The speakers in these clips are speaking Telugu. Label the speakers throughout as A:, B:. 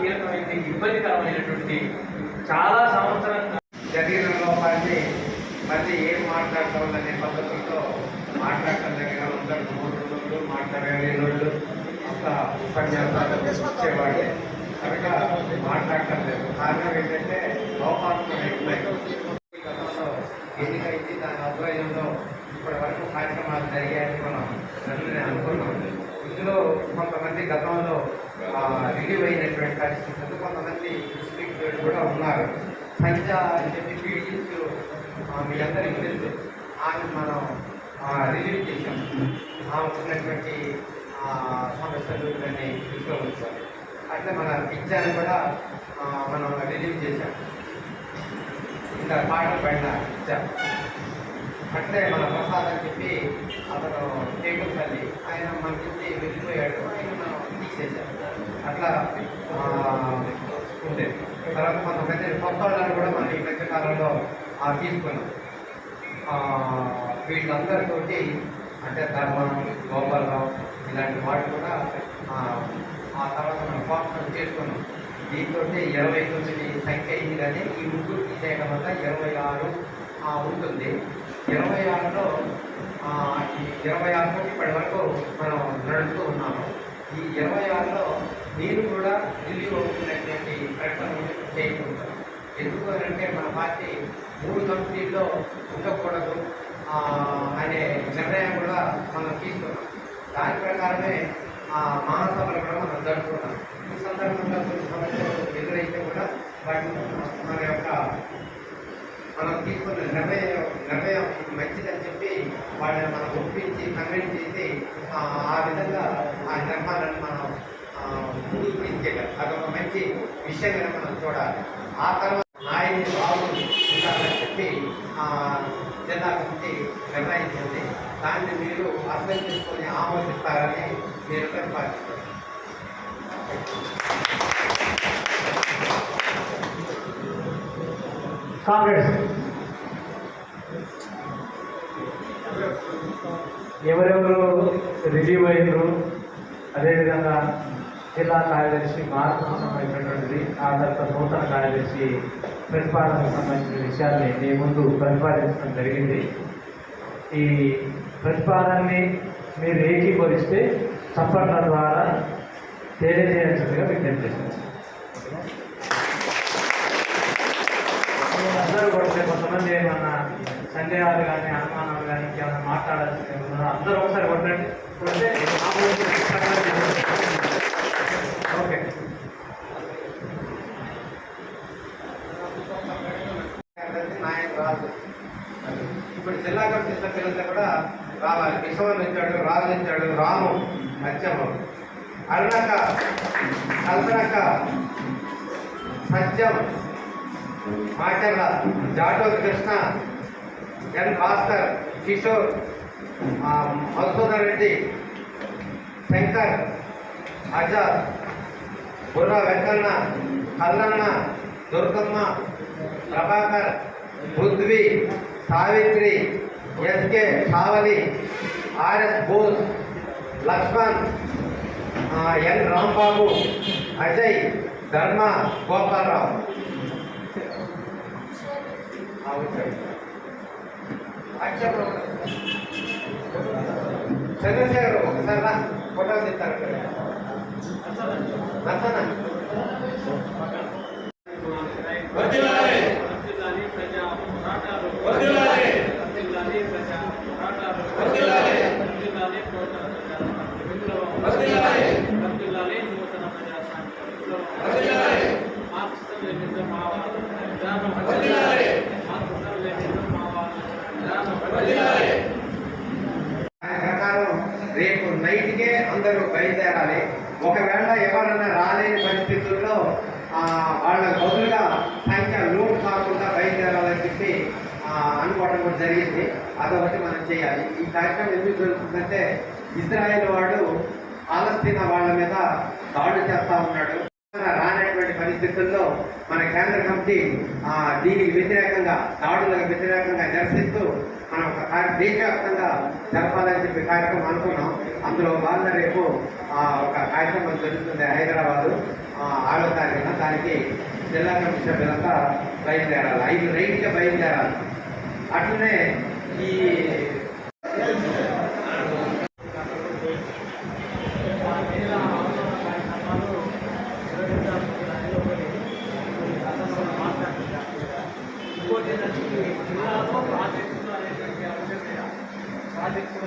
A: కీలకమైనది ఇబ్బందికరమైనటువంటి చాలా సంవత్సరం
B: జరిగిన లోపాన్ని మళ్ళీ ఏం మాట్లాడతామనే పద్ధతులతో మాట్లాడటం దగ్గర అందరూ మూడు రోజులు మాట్లాడలేని రోజులు అంత ఉపన్యాసాలు వచ్చేవాడే కనుక మాట్లాడటం లేదు. కారణం ఏంటంటే లోపాలు గతంలో ఎన్నికైంది దాని అధ్వర్యంలో ఇప్పటి వరకు కార్యక్రమాలు జరిగాయని మనం నన్ను అనుకున్నాం ఇందులో కొంతమంది గతంలో రిలీవ్ అయినటువంటి పరిస్థితులు. కొంతమంది డిస్ట్రిక్ట్ కూడా ఉన్నారు. సంఖ్య అని చెప్పి మీ అందరికీ తెలుసు. ఆమె మనం రిలీవ్ చేసాం ఆమె ఉన్నటువంటి సమస్యలు ఇవన్నీ తీసుకోవచ్చు అట్లా మన పిక్చర్ని కూడా మనం రిలీవ్ చేశాం. ఇంకా పాటలు పడిన పిక్చర్ అట్లే మన ప్రసాద్ అని చెప్పి అతను టేబుల్ తల్లి. ఆయన మన చెప్పి వెళ్ళిపోయాడు. ఆయన మనం అట్లా ఉండేది తర్వాత కొంతమంది కొత్త వాళ్ళని కూడా మనం ఈ మధ్య కాలంలో తీసుకున్నాం వీళ్ళందరితోటి అంటే ధర్మం గోపాలరావు ఇలాంటి వాటి కూడా ఆ, తర్వాత మనం పాపం చేసుకున్నాం దీంతో ఇరవై తొమ్మిది సంఖ్య అయింది కానీ ఈ ముగ్గురు తీసేయడం వల్ల ఇరవై ఆరు ఉంటుంది ఇరవై ఆరులో ఇరవై ఆరు ఇప్పటి వరకు మనం నడుస్తూ ఉన్నాము. ఈ ఇరవై ఆరులో మీరు కూడా రిలీవ్ అవుతున్నటువంటి ప్రకటన చేయకుంటారు ఎందుకు అంటే మన పార్టీ మూడు కంపెనీల్లో ఉండకూడదు. అనే నిర్ణయం కూడా మనం తీసుకున్నాం. దాని ప్రకారమే ఆ, మహాసభలు కూడా మనం జరుపుకున్నాం. ఈ సందర్భంగా కొన్ని సమస్యలు ఎదురైతే కూడా వాటిని మన యొక్క మనం తీసుకున్న నిర్ణయం నిర్ణయం మంచిదని చెప్పి వాళ్ళని మనం ఒప్పించి కన్విన్స్ చేసి ఆ, విధంగా ఆ నిర్మాణాన్ని మనం ముందుకు తీసుకెళ్ళాలి అదొక మంచి విషయంగా మనం చూడాలి. ఆ తర్వాత నాయకుడు బాగుంది ఉండాలని చెప్పి జిల్లా కమిటీ నిర్ణయించింది. దాన్ని మీరు అర్థం చేసుకొని ఆమోదిస్తారని మీరు ప్రతిపాదిస్తారు
A: కాంగ్రెస్. ఎవరెవరు రిలీవ్ అయ్యారు అదేవిధంగా జిల్లా కార్యదర్శి మార్పుకు సంబంధించినటువంటిది ఆ తర్వాత నూతన కార్యదర్శి ప్రతిపాదనకు సంబంధించిన విషయాల్ని మీ ముందు ప్రతిపాదించడం జరిగింది. ఈ ప్రతిపాదనని మీరు ఏకీకరిస్తే చప్పట్ల ద్వారా తెలియజేయాల్సిందిగా విజ్ఞప్తి చేస్తున్నాను అందరూ కూడా కొంతమంది ఏమన్నా సందేహాలు కానీ అనుమానాలు కానీ ఇంకేమైనా మాట్లాడాల్సి అందరూ ఒకసారి కొట్టండి. ఓకే.
B: రాదు ఇప్పుడు జిల్లా కమిషన్ సభ్యులంతా కూడా రావాలి. విశ్వం వచ్చాడు రాజు వచ్చాడు రాము సత్యము. అరుణక కల్పనక సత్యం. మాచర్ల జాటో కృష్ణ ఎన్ భాస్కర్ కిషోర్ ఆ, Madhusudan Reddy Shankar Azad Burra Venkanna Kallanna Durgamma Prabhakar Prithvi Savitri SK Kavali RS Bose Laxman N Rambabu Ajay Dharma Gopalarao ఆ, చంద్రశేఖర్ ఒకసారి రా ఫోటో తీస్తారు నచ్చనా
C: వర్ధిల్లాలి.
D: వర్ధిల్లాలి
B: దాని ప్రకారం రేపు నైట్కే అందరూ బయలుదేరాలి. ఒకవేళ ఎవరన్నా రాలేని పరిస్థితుల్లో వాళ్ళ బదులుగా సంఖ్య లూట్ కాకుండా బయలుదేరాలని చెప్పి అనుకోవడం కూడా జరిగింది. అదొకటి మనం చేయాలి. ఈ కార్యక్రమం ఎందుకు జరుగుతుందంటే ఇజ్రాయెల్ వాడు పాలస్తీనా వాళ్ళ మీద దాడులు చేస్తూ ఉన్నాడు. రానటువంటి పరిస్థితుల్లో మన కేంద్ర కమిటీ ఆ, దీనికి వ్యతిరేకంగా దాడులకు వ్యతిరేకంగా నిరసిస్తూ మనం ఒక దేశవ్యాప్తంగా జరపాలని చెప్పి కార్యక్రమం అనుకున్నాం. అందులో భాగంగా రేపు ఆ, ఒక కార్యక్రమం జరుగుతుంది హైదరాబాదు. ఆరో తారీఖున దానికి జిల్లా కమిటీ సభ్యులంతా బయలుదేరాలి. ఐదు రైట్గా బయలుదేరాలి. అట్లనే ఈ
E: দেখতে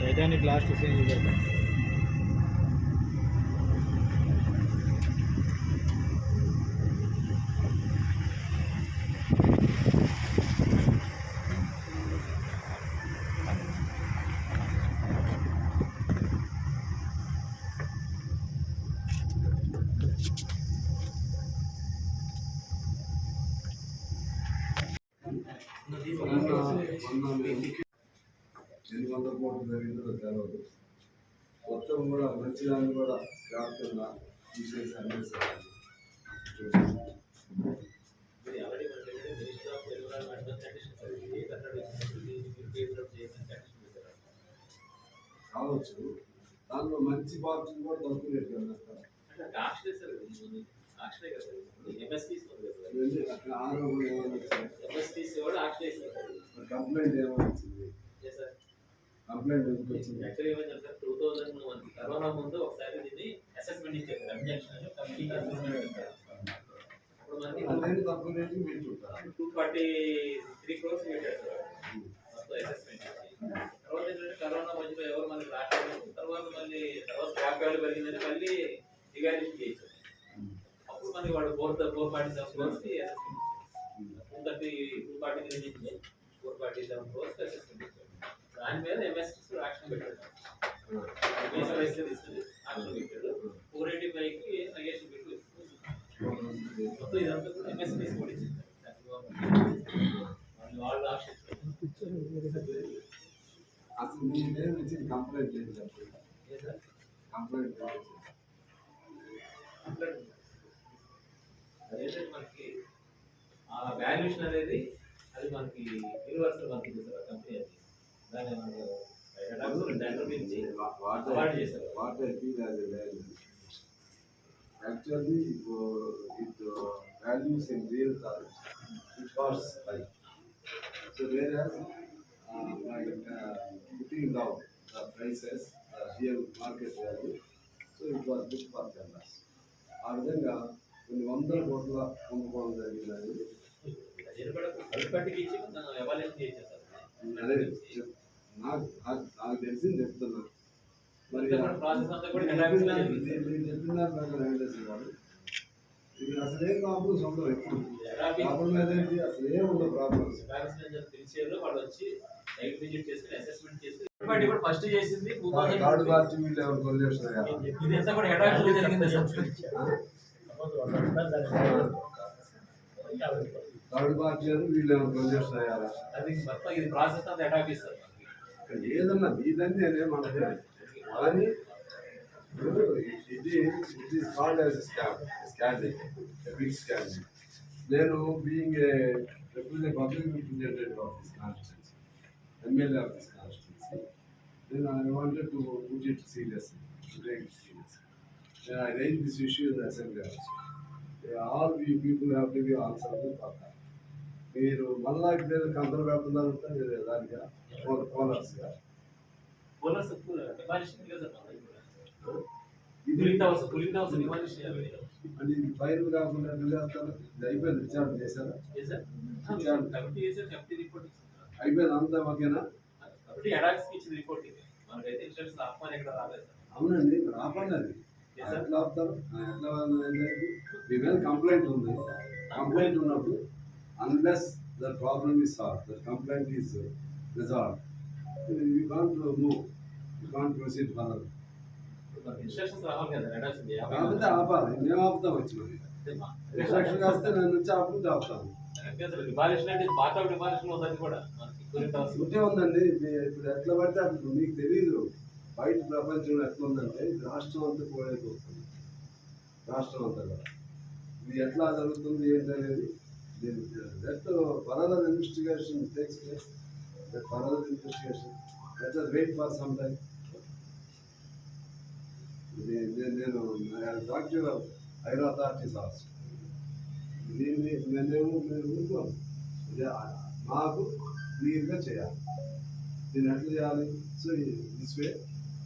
A: టైటానిక్ లాస్ట్ సీన్ చూపెడతాం.
F: ఎన్ని వందల కోట్లు జరిగిందో తెలవదు మొత్తం కూడా మంచి దాన్ని కూడా స్క్రాప్ తీసేసి అమ్మేసారు కావచ్చు దాంట్లో మంచి బాక్స్ కూడా తక్కువ రేటు అమ్మేస్తారు కంప్లైంట్ వచ్చింది కంప్లైంట్ ఎందుకు వచ్చింది
E: టూ థౌజండ్ వన్ కరోనా ముందు ఒకసారి దీన్ని అసెస్మెంట్ ఇచ్చారు. అసెస్మెంట్ ఇచ్చారు. అప్పుడు మనకి
F: మీరు చూడాలి
E: టూ ఫార్టీ త్రీ క్రోర్స్ పెట్టారు మొత్తం అసెస్మెంట్ తర్వాత ఏంటంటే కరోనా మధ్యలో ఎవరు మనకి రావట్లేదు. తర్వాత మళ్ళీ తర్వాత స్టాక్ వాల్యూ పెరిగిందని మళ్ళీ ఇవాల్యుయేషన్ చేయించారు. అప్పుడు మనకి వాడు four four forty seven క్రోర్స్కి two thirty two forty three నుంచి ఫోర్ ఫార్టీ సెవెన్ క్రోర్స్కి అసెస్మెంట్ ఇచ్చారు దాని మీద ఎంఎస్టీస్ యాక్షన్ పెట్టారు ఎంఎస్ వైసీ తీసుకుని యాక్షన్ పెట్టాడు ఫోర్ ఎయిటీ ఫైవ్కి నగేషన్ పెట్టి మొత్తం ఇదంతా కూడా ఎంఎస్టీస్ కూడా ఇచ్చింది వాళ్ళు వాళ్ళు ఆప్షన్
F: అసలు మీ మీద నుంచి కంప్లైంట్ చేసి water water feel as value actually it values in real కాదు it cause life so we're putting down the prices real market value so it was good for generals ఆ విధంగా కొన్ని వందల కోట్ల కొనుక్కోవడం జరిగిందండి
E: అదే
F: నాకు నాకు నాకు తెలిసింది చెప్తున్నా. మరి దాని ప్రకారం వెంకటేశ్వర గారు ఇది అసలే ప్రాబ్లమ్స్ ఉండవు ఎప్పుడు? ప్రాబ్లం ఏదంటే అసలు ఏం ఉండవు ప్రాబ్లమ్స్
E: తెలిసేవారు వాళ్ళు వచ్చి సైట్ విజిట్ చేసుకుని అసెస్మెంట్ చేసి ఫస్ట్ చేసింది
F: థర్డ్ పార్టీ వీళ్ళు ఎవరు కొలిచేసిన
E: ఇది అంతా కూడా హెడ్ జరిగింది అసలు
F: థర్డ్ పార్టీ అని వీళ్ళు ఎవరు
E: అది మొత్తం ఇది ప్రాసెస్ అంతా హెడ్ ఆఫీస్
F: ఏదన్నా మీదని నేనేం అనట్లేదు కానీ ఇప్పుడు ఇది it is called as scam standing big standing నేను being a represent public representative of this constituency MLA of this constituency then I wanted to put it seriously, to take it seriously. Then I raised this issue in the assembly also. Yeah, all we people have మీరు మళ్ళా ఇప్పుడు కంపెనీ పెడుతున్నారంటే మీరు
E: చేయాలి
F: అంటే ఇది ఫైల్ కాకుండా ఎట్లా చేస్తారు ఇది అయిపోయింది విచారణ చేశారా? అయిపోయింది అంతా ఓకేనా? అవునండి అది. ఎట్లా ఆపుతారు? ఆ, ఎట్లా అంటే మీ మీద కంప్లైంట్ ఉంది. కంప్లైంట్ ఉన్నప్పుడు solve the complaint is resolve you can't move you can't proceed further
E: మనకి ఇన్స్ట్రక్షన్స్ రావాలి కదా అడాక్స్
F: కాకపోతే ఆపాలి మేము ఆపుతాం వచ్చి మరి ఇన్స్ట్రక్షన్ కాస్తే నేను నుంచి ఆపుకుంటే ఆపుతాను ఉంటే ఉందండి ఇప్పుడు ఎట్లా పడితే అప్పుడు మీకు తెలియదు బయట ప్రపంచంలో ఎట్లా ఉందంటే రాష్ట్రం అంతా పోలేకపోతుంది రాష్ట్రం అంతా ఇది ఎట్లా జరుగుతుంది ఏంటి అనేది let further investigation takes place let further wait for some నేను నేను డాక్టర్ హైర్ అథారిటీస్ ఆల్సో దీన్ని నేనేమో నేను ఊరుకోను మాకు క్లియర్గా చేయాలి దీన్ని ఎట్లా చేయాలి so this way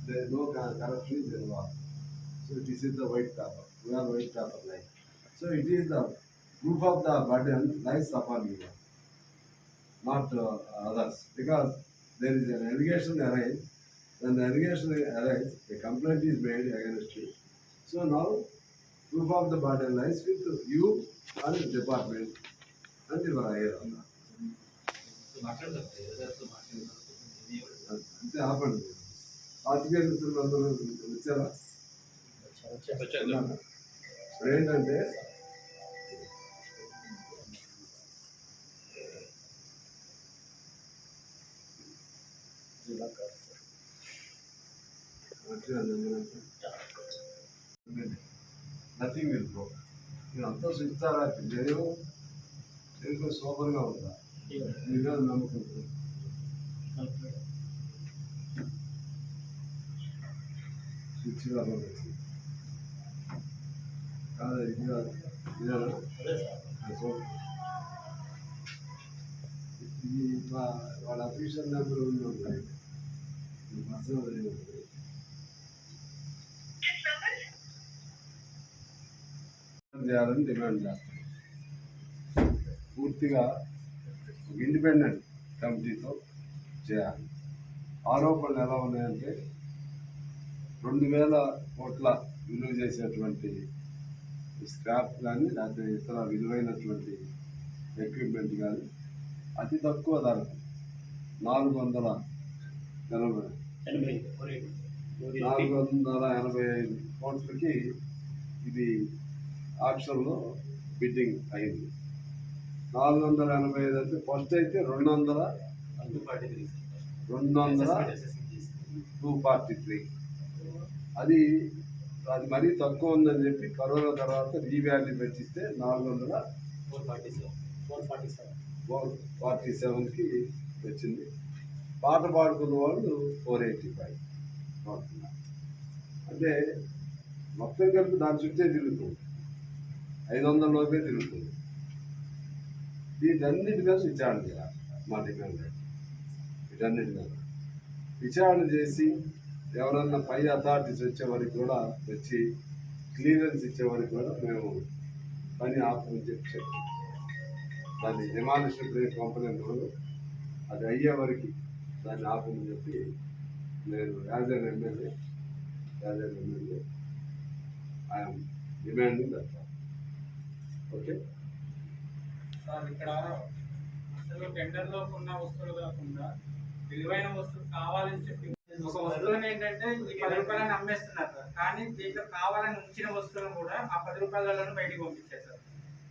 F: they no corruption is involve so this is the white paper we're white paper like so it is the Proof of the burden lies upon you not others because there is an allegation arise when the allegation arise, a complaint is made against you. So now, proof of the burden lies with you and the department and your higher honor.
E: మాట్లాడదాం
F: అంతే ఆపండి పాతికే మిత్రులు అందరూ వచ్చారా ఇప్పుడు ఏంటంటే నథింగ్ విల్ గో నేను అంతా చూస్తారా నేను నేను సూపర్గా ఉంటా మీ మీద నమ్మకం స్విచ్ కాదు ఇది కాదు. ఇదేనా ఇది వాళ్ళ అఫీషియల్ నెంబర్ ఉంది. పర్సనల్ ఉంది చేయాలని డిమాండ్ చేస్తాం. పూర్తిగా ఇండిపెండెంట్ కమిటీతో చేయాలి. ఆరోపణలు ఎలా ఉన్నాయంటే రెండు వేల కోట్ల విలువ చేసేటువంటి స్క్రాప్ కానీ లేకపోతే ఇతర విలువైనటువంటి ఎక్విప్మెంట్ కానీ అతి తక్కువ ధర నాలుగు వందల ఎనభై నాలుగు వందల ఎనభై ఐదు కోట్లకి ఇది ఆక్షన్లో బిడ్డింగ్ అయింది. నాలుగు వందల ఎనభై ఐదు అంటే ఫస్ట్ అయితే రెండు వందల రెండు వందల టూ ఫార్టీ త్రీ. అది అది మరీ తక్కువ ఉందని చెప్పి కరోనా తర్వాత రీవాల్యూ పెట్టిస్తే నాలుగు వందల
E: four forty seven. Four forty seven.
F: Four forty సెవెన్కి వచ్చింది. పాట పాడుకున్న వాళ్ళు ఫోర్ ఎయిటీ ఫైవ్ అంటే మొత్తం కలిపి దాని చుట్టే తిరుగుతుంది. ఐదు వందల లోపే తిరుగుతుంది. వీటన్నిటి మీద విచారణ చేయాలి మా డిమాండ్ వీటన్నిటి మీద. విచారణ చేసి ఎవరన్నా పై అథారిటీస్ వచ్చే వారికి కూడా వచ్చి క్లియరెన్స్ ఇచ్చే వారికి కూడా మేము పని ఆపమని చెప్పి. చెప్తాం దాన్ని డిమాలిషన్ బ్రేక్ కంపెనీ కూడా అది అయ్యే వరకు దాన్ని ఆపమని చెప్పి నేను as an MLA as an MLA I'm demanding that. Okay.
D: Sir ఇక్కడ అసలు టెండర్లో ఉన్న వస్తువులు కాకుండా విలువైన వస్తువులు కావాలని చెప్పి ఒక వస్తువుని ఏంటంటే ఈ పది రూపాయలని అమ్మేస్తున్నారు సార్. కానీ దీంట్లో కావాలని ఉంచిన వస్తువులను కూడా ఆ పది రూపాయలను బయటికి పంపించేశారు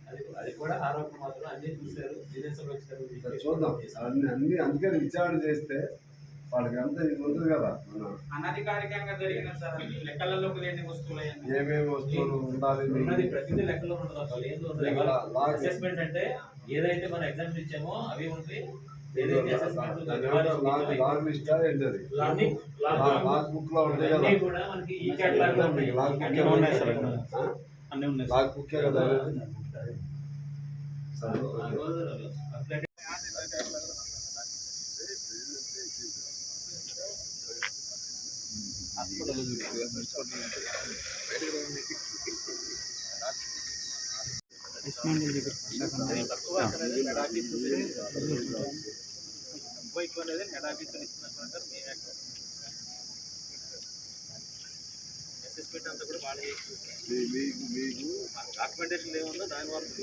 E: అది అది కూడా ఆరోపణ మాత్రం అన్ని చూశారు.
F: చూద్దాం. అన్ని అన్ని అందుకని విచారణ చేస్తే వాళ్ళకి అంతా ఇది ఉంటుంది కదా.
D: అనధికారికంగా జరిగిన సార్ లెక్కలలోకి లేని వస్తువులు
F: ఏమేమి వస్తువులు ఉండాలి
E: ప్రతిదీ లెక్కలో
F: లాగ్
E: అసెస్మెంట్ అంటే ఏదైతే మనం ఎగ్జామ్స్ ఇచ్చామో అవి ఉంటాయి?
F: లాగ్ బుక్లో ఉంటాయి కదా. లాగ్ బుక్
E: అన్నీ ఉన్నాయి సార్ ఇక్కడ.
F: అన్నీ ఉన్నాయి లాగ్ బుక్ కదా సరే
E: ఆ
F: ఓకే.
E: రోజు అట్లా తక్కువ అనేది హెడ్ ఆఫీస్ తక్కువ ఎక్కువ అనేది హెడ్ ఆఫీస్ ఇస్తున్నారు మీ అసెస్మెంట్ అంతా కూడా వాళ్ళు
F: మీ- మీకు మీకు
E: డాక్యుమెంటేషన్ ఏముందో దాని వరకు